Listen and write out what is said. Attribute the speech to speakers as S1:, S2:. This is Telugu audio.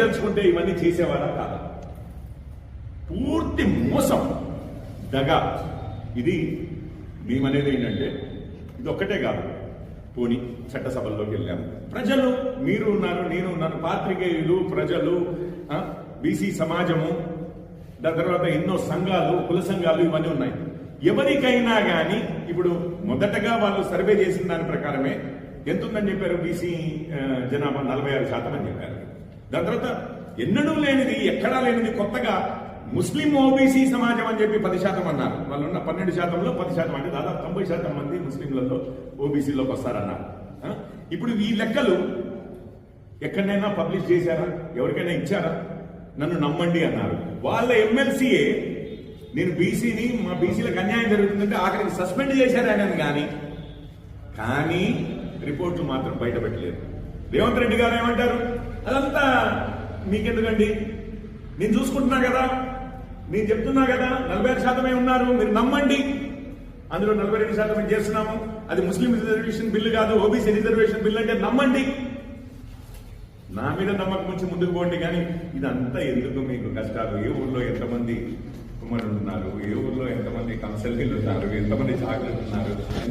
S1: తెలుసుకుంటే ఇవన్నీ చేసేవారా కాదు. పూర్తి మోసం. దగ. ఇది మేమనేది ఏంటంటే ఇది ఒక్కటే కాదు. పోని చట్టసభల్లోకి వెళ్ళాము ప్రజలు మీరు ఉన్నారు నేను ఉన్నాను. పాత్రికేయులు ప్రజలు బీసీ సమాజము దాని తర్వాత ఎన్నో సంఘాలు కుల సంఘాలు ఇవన్నీ ఉన్నాయి. ఎవరికైనా కానీ ఇప్పుడు మొదటగా వాళ్ళు సర్వే చేసిన దాని ప్రకారమే ఎంత ఉందని చెప్పారు బీసీ జనాభా నలభై ఆరు శాతం అని చెప్పారు. దాని తర్వాత ఎన్నడూ లేనిది ఎక్కడా లేనిది కొత్తగా ముస్లిం ఓబీసీ సమాజం అని చెప్పి పది శాతం అన్నారు. వాళ్ళు ఉన్న పన్నెండు శాతంలో పది శాతం అంటే దాదాపు తొంభై శాతం మంది ముస్లింలలో ఓబీసీలోకి వస్తారన్నారు. ఇప్పుడు ఈ లెక్కలు ఎక్కడైనా పబ్లిష్ చేశారా? ఎవరికైనా ఇచ్చారా? నన్ను నమ్మండి అన్నారు. వాళ్ళ ఎమ్మెల్సీఏ నేను బీసీని మా బీసీలకు అన్యాయం జరుగుతుందంటే ఆఖరికి సస్పెండ్ చేశారు ఆయన కానీ కానీ రిపోర్ట్లు మాత్రం బయట పెట్టలేదు. రేవంత్ రెడ్డి గారు ఏమంటారు? అదంతా మీకెందుకండి? నేను చూసుకుంటున్నా కదా. నేను చెప్తున్నా కదా నలభై ఐదు శాతమే ఉన్నారు మీరు నమ్మండి. అందులో నలభై రెండు శాతం చేస్తున్నాము. అది ముస్లిం రిజర్వేషన్ బిల్లు కాదు ఓబీసీ రిజర్వేషన్ బిల్లు అంటే నమ్మండి. నా మీద నమ్మకం నుంచి ముందుకు పోండి కానీ ఇదంతా ఎందుకు మీకు కష్టాలు? ఏ ఊర్లో ఎంతమంది కుమారులు ఉన్నారు? ఏ ఊర్లో ఎంతమంది కన్సల్టీలు ఉన్నారు? ఎంతమంది జాగ్రత్త ఉన్నారు?